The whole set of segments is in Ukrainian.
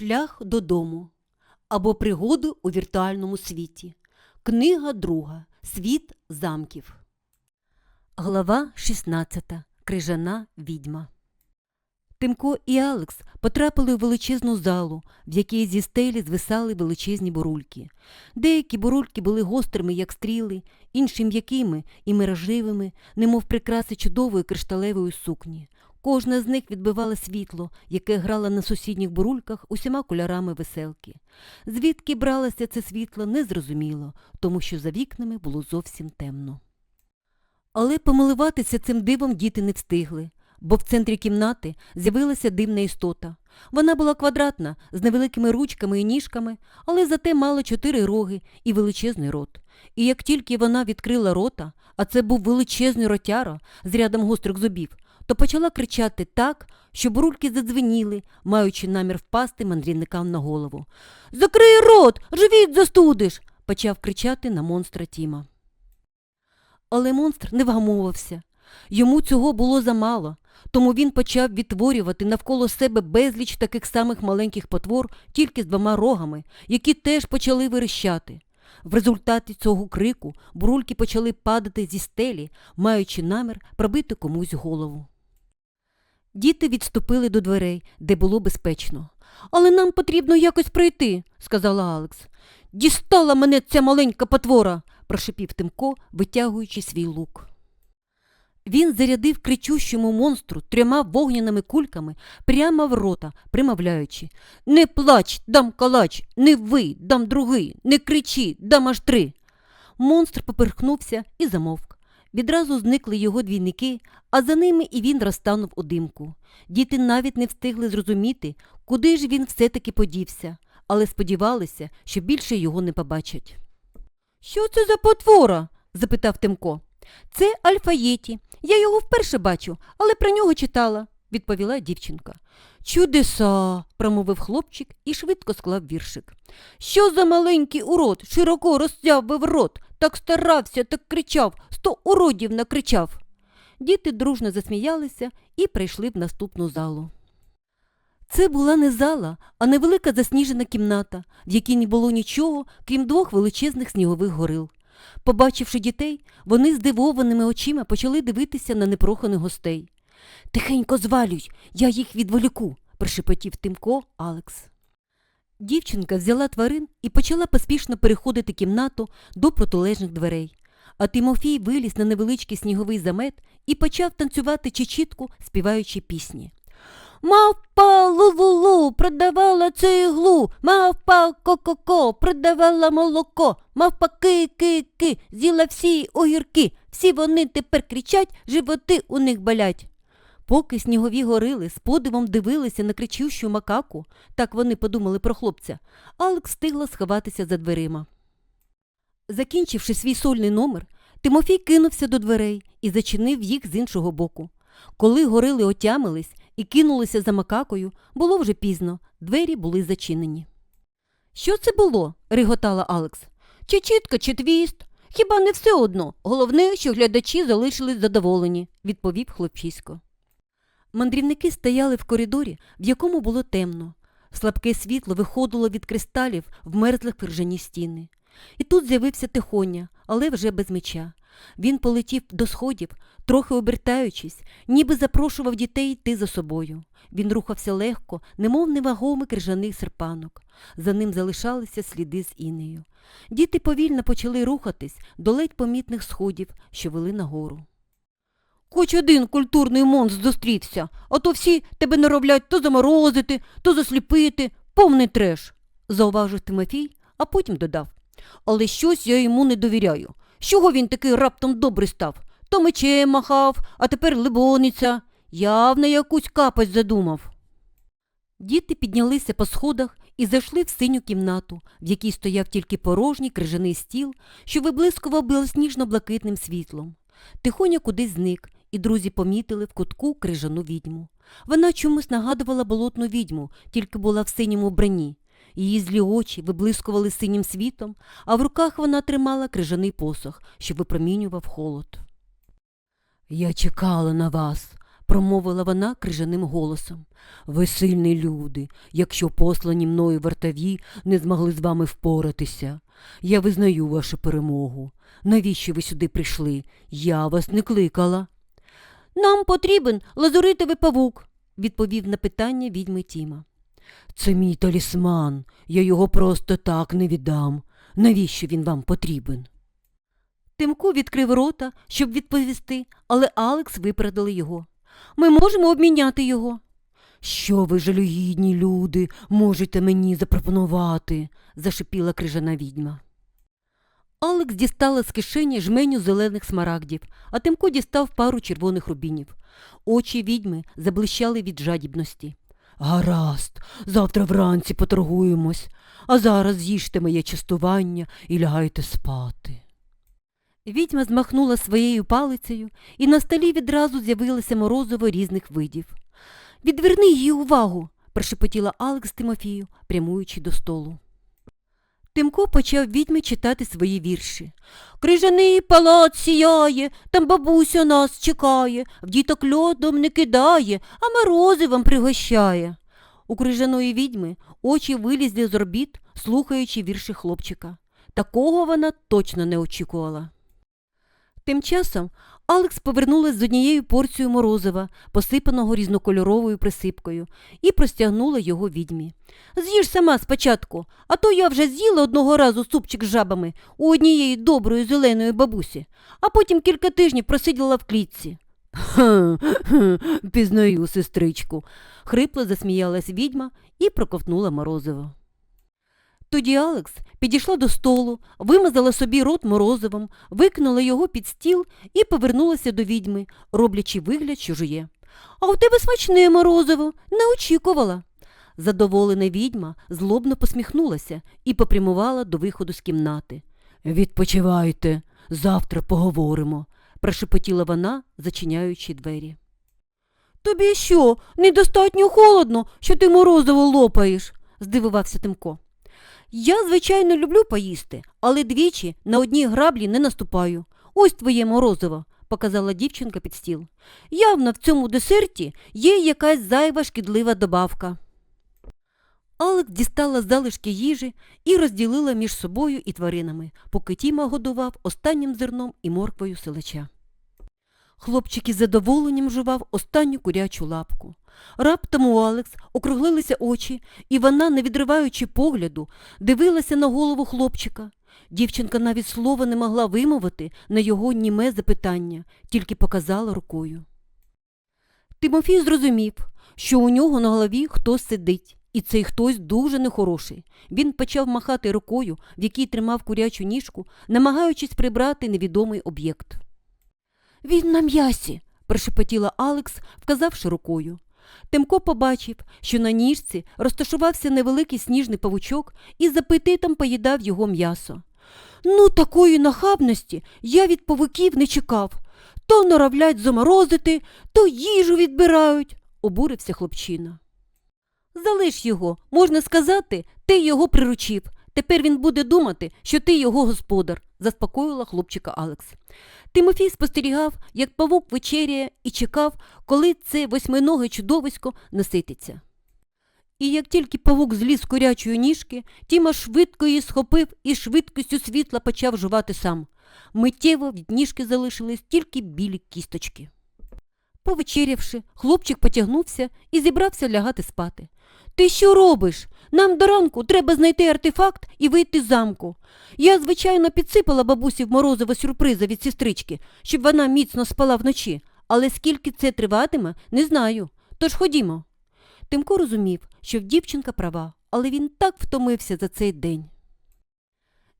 Шлях додому або пригоди у віртуальному світі. Книга друга. Світ замків. Глава 16. Крижана відьма. Тимко і Алекс потрапили у величезну залу, в якій зі стелі звисали величезні бурульки. Деякі бурульки були гострими, як стріли, інші м'якими і миражливими, немов прикраси чудової кришталевої сукні. Кожна з них відбивала світло, яке грало на сусідніх бурульках усіма кольорами веселки. Звідки бралося це світло, незрозуміло, тому що за вікнами було зовсім темно. Але помилуватися цим дивом діти не встигли, бо в центрі кімнати з'явилася дивна істота. Вона була квадратна, з невеликими ручками і ніжками, але зате мала чотири роги і величезний рот. І як тільки вона відкрила рота, а це був величезний ротяра з рядом гострих зубів, то почала кричати так, що бурульки задзвеніли, маючи намір впасти мандрівникам на голову. Закрий рот, живіт застудиш, почав кричати на монстра Тіма. Але монстр не вгамовувався. Йому цього було замало, тому він почав відтворювати навколо себе безліч таких самих маленьких потвор, тільки з двома рогами, які теж почали вирощати. В результаті цього крику бурульки почали падати зі стелі, маючи намір пробити комусь голову. Діти відступили до дверей, де було безпечно. Але нам потрібно якось пройти, сказала Алекс. Дістала мене ця маленька потвора, прошепів Тимко, витягуючи свій лук. Він зарядив кричущому монстру трьома вогняними кульками прямо в рота, примовляючи Не плач, дам калач, не вий, дам другий, не кричи, дам аж три. Монстр поперхнувся і замовк. Відразу зникли його двійники, а за ними і він розтанув у димку. Діти навіть не встигли зрозуміти, куди ж він все-таки подівся, але сподівалися, що більше його не побачать. Що це за потвора? запитав Тимко. Це Альфаєті. Я його вперше бачу, але про нього читала, відповіла дівчинка. Чудеса, промовив хлопчик і швидко склав віршик. Що за маленький урод, широко роззявив рот, так старався, так кричав, сто уродів накричав. Діти дружно засміялися і прийшли в наступну залу. Це була не зала, а невелика засніжена кімната, в якій не було нічого, крім двох величезних снігових горил. Побачивши дітей, вони здивованими очима почали дивитися на непроханих гостей. Тихенько звалюй, я їх відволіку, прошепотів Тимко Алекс. Дівчинка взяла тварин і почала поспішно переходити кімнату до протилежних дверей. А Тимофій виліз на невеличкий сніговий замет і почав танцювати чечітку, співаючи пісні. Мавпа лу-лу-лу продавала цеглу, мавпа ко-ко-ко продавала молоко, мавпа ки-ки-ки, з'їла всі огірки, всі вони тепер кричать, животи у них болять. Поки снігові горили з подивом дивилися на кричущу макаку, так вони подумали про хлопця, Алекс встигла сховатися за дверима. Закінчивши свій сольний номер, Тимофій кинувся до дверей і зачинив їх з іншого боку. Коли горили отямились і кинулися за макакою, було вже пізно, двері були зачинені. Що це було? реготала Алекс. Чи чітка, чи твіст? Хіба не все одно? Головне, що глядачі залишились задоволені, відповів хлопчисько. Мандрівники стояли в коридорі, в якому було темно. Слабке світло виходило від кристалів в мерзлих крижані стіни. І тут з'явився тихоня, але вже без меча. Він полетів до сходів, трохи обертаючись, ніби запрошував дітей йти за собою. Він рухався легко, немов невагомий крижаний серпанок. За ним залишалися сліди з інею. Діти повільно почали рухатись до ледь помітних сходів, що вели нагору. Хоч один культурний монстр зустрівся, а то всі тебе норовлять то заморозити, то засліпити, повний треш, зауважив Тимофій, а потім додав. Але щось я йому не довіряю. Чого він такий раптом добрий став? То мечем махав, а тепер либониця. Явно якусь капать задумав. Діти піднялися по сходах і зайшли в синю кімнату, в якій стояв тільки порожній крижаний стіл, що виблискував білосніжно-блакитним світлом. Тихоня кудись зник, і друзі помітили в кутку крижану відьму. Вона чомусь нагадувала болотну відьму, тільки була в синьому вбранні. Її злі очі виблискували синім світом, а в руках вона тримала крижаний посох, що випромінював холод. Я чекала на вас, промовила вона крижаним голосом. Ви сильні люди, якщо послані мною вартові не змогли з вами впоратися. Я визнаю вашу перемогу. Навіщо ви сюди прийшли? Я вас не кликала. Нам потрібен лазуритовий павук, відповів на питання відьми Тіма. Це мій талісман. Я його просто так не віддам. Навіщо він вам потрібен? Тимко відкрив рота, щоб відповісти, але Алекс випередили його. Ми можемо обміняти його. Що ви, жалюгідні люди, можете мені запропонувати? зашипіла крижана відьма. Алекс дістала з кишені жменю зелених смарагдів, а Тимко дістав пару червоних рубінів. Очі відьми заблищали від жадібності. Гаразд, завтра вранці поторгуємось, а зараз з'їжте моє частування і лягайте спати. Відьма змахнула своєю палицею, і на столі відразу з'явилося морозиво різних видів. Відверни її увагу, прошепотіла Алекс Тимофію, прямуючи до столу. Тимко почав відьмі читати свої вірші. Крижаний палац сіяє, там бабуся нас чекає, в діток льодом не кидає, а морозивом пригощає. У крижаної відьми очі вилізли з орбіт, слухаючи вірші хлопчика. Такого вона точно не очікувала. Тим часом Алекс повернулась з однією порцією морозива, посипаного різнокольоровою присипкою, і простягнула його відьмі. З'їж сама спочатку, а то я вже з'їла одного разу супчик з жабами у однієї доброї зеленої бабусі, а потім кілька тижнів просиділа в клітці. Ха, ха, пізнаю, сестричку, хрипло засміялась відьма і проковтнула морозиво. Тоді Алекс підійшла до столу, вимазала собі рот морозивом, викинула його під стіл і повернулася до відьми, роблячи вигляд, жує. А у тебе смачне морозиво, не очікувала. Задоволена відьма злобно посміхнулася і попрямувала до виходу з кімнати. Відпочивайте, завтра поговоримо, прошепотіла вона, зачиняючи двері. Тобі що, недостатньо холодно, що ти морозиво лопаєш? здивувався Тимко. Я, звичайно, люблю поїсти, але двічі на одній граблі не наступаю. Ось твоє морозиво, показала дівчинка під стіл. Явно в цьому десерті є якась зайва шкідлива добавка. Алекс дістала залишки їжі і розділила між собою і тваринами, поки Тіма годував останнім зерном і морквою селеча. Хлопчик із задоволенням жував останню курячу лапку. Раптом у Алекс округлилися очі, і вона, не відриваючи погляду, дивилася на голову хлопчика. Дівчинка навіть слова не могла вимовити на його німе запитання, тільки показала рукою. Тимофій зрозумів, що у нього на голові хтось сидить, і цей хтось дуже нехороший. Він почав махати рукою, в якій тримав курячу ніжку, намагаючись прибрати невідомий об'єкт. Він на м'ясі, прошепотіла Алекс, вказавши рукою. Тимко побачив, що на ніжці розташувався невеликий сніжний павучок і з апетитом поїдав його м'ясо. Ну, такої нахабності я від павуків не чекав. То норовлять заморозити, то їжу відбирають, обурився хлопчина. Залиш його, можна сказати, ти його приручив. Тепер він буде думати, що ти його господар, заспокоїла хлопчика Алекс. Тимофій спостерігав, як павук вечеряє і чекав, коли це восьминоге чудовисько насититься. І як тільки павук зліз з курячої ніжки, Тіма швидко її схопив і швидкістю світла почав жувати сам. Миттєво від ніжки залишились тільки білі кісточки. Повечерявши, хлопчик потягнувся і зібрався лягати спати. Ти що робиш? Нам до ранку треба знайти артефакт і вийти з замку. Я, звичайно, підсипала бабусі в морозиво сюрприза від сестрички, щоб вона міцно спала вночі, але скільки це триватиме, не знаю. Тож ходімо. Тимко розумів, що дівчинка права, але він так втомився за цей день.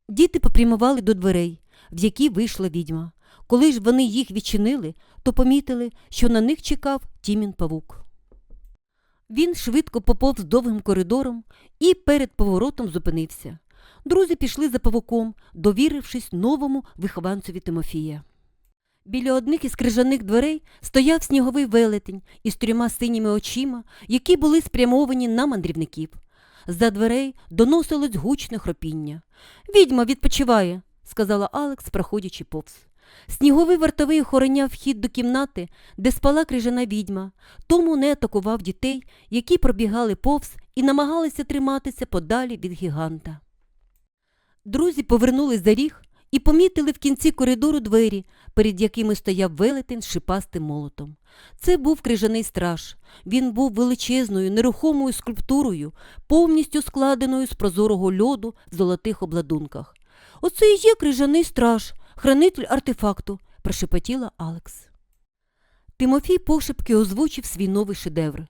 Діти попрямували до дверей, в які вийшла відьма. Коли ж вони їх відчинили, то помітили, що на них чекав Тімін павук. Він швидко поповз довгим коридором і перед поворотом зупинився. Друзі пішли за павуком, довірившись новому вихованцеві Тимофія. Біля одних із крижаних дверей стояв сніговий велетень із трьома синіми очима, які були спрямовані на мандрівників. За дверей доносилось гучне хропіння. Відьма відпочиває, сказала Алекс, проходячи повз. Сніговий вартовий охороняв вхід до кімнати, де спала крижана відьма, тому не атакував дітей, які пробігали повз і намагалися триматися подалі від гіганта. Друзі повернулись за ріг і помітили в кінці коридору двері, перед якими стояв велетень з шипастим молотом. Це був крижаний страж. Він був величезною, нерухомою скульптурою, повністю складеною з прозорого льоду в золотих обладунках. Оце і є крижаний страж, хранитель артефакту, прошепотіла Алекс. Тимофій пошепки озвучив свій новий шедевр.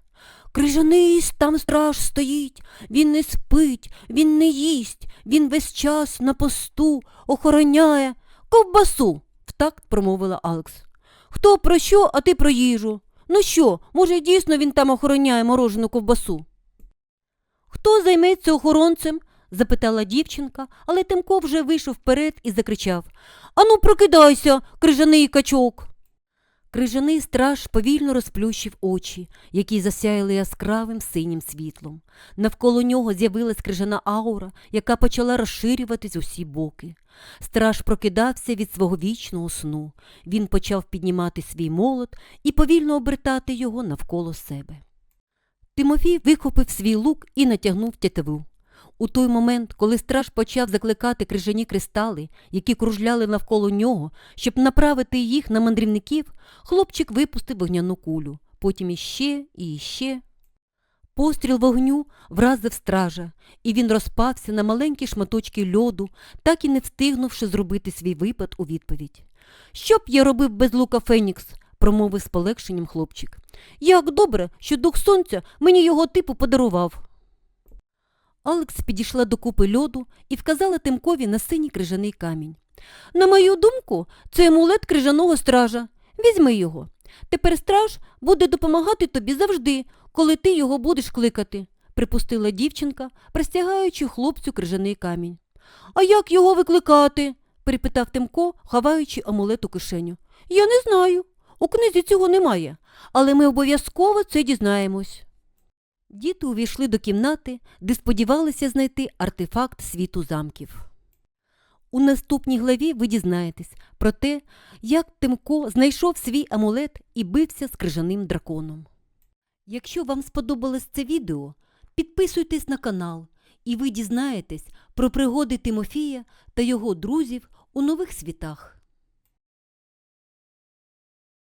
Крижаний там страж стоїть, він не спить, він не їсть, він весь час на посту охороняє ковбасу, втакт промовила Алекс. Хто про що, а ти про їжу? Ну що, може, дійсно він там охороняє морожену ковбасу? Хто займеться охоронцем? Запитала дівчинка, але Тимко вже вийшов вперед і закричав Ану, прокидайся, крижаний качок. Крижаний страж повільно розплющив очі, які засяяли яскравим синім світлом. Навколо нього з'явилась крижана аура, яка почала розширюватись усі боки. Страж прокидався від свого вічного сну. Він почав піднімати свій молот і повільно обертати його навколо себе. Тимофій вихопив свій лук і натягнув тятиву. У той момент, коли страж почав закликати крижані кристали, які кружляли навколо нього, щоб направити їх на мандрівників, хлопчик випустив вогняну кулю, потім іще і іще. Постріл вогню вразив стража, і він розпався на маленькі шматочки льоду, так і не встигнувши зробити свій випад у відповідь. Що б я робив без лука Фенікс? промовив з полегшенням хлопчик. Як добре, що дух сонця мені його типу подарував. Алекс підійшла до купи льоду і вказала Тимкові на синій крижаний камінь. На мою думку, це амулет крижаного стража. Візьми його. Тепер страж буде допомагати тобі завжди, коли ти його будеш кликати, припустила дівчинка, простягаючи хлопцю крижаний камінь. А як його викликати? перепитав Тимко, ховаючи амулет у кишеню. Я не знаю. У книзі цього немає, але ми обов'язково це дізнаємось. Діти увійшли до кімнати, де сподівалися знайти артефакт світу замків. У наступній главі ви дізнаєтесь про те, як Тимко знайшов свій амулет і бився з крижаним драконом. Якщо вам сподобалось це відео, підписуйтесь на канал, і ви дізнаєтесь про пригоди Тимофія та його друзів у нових світах.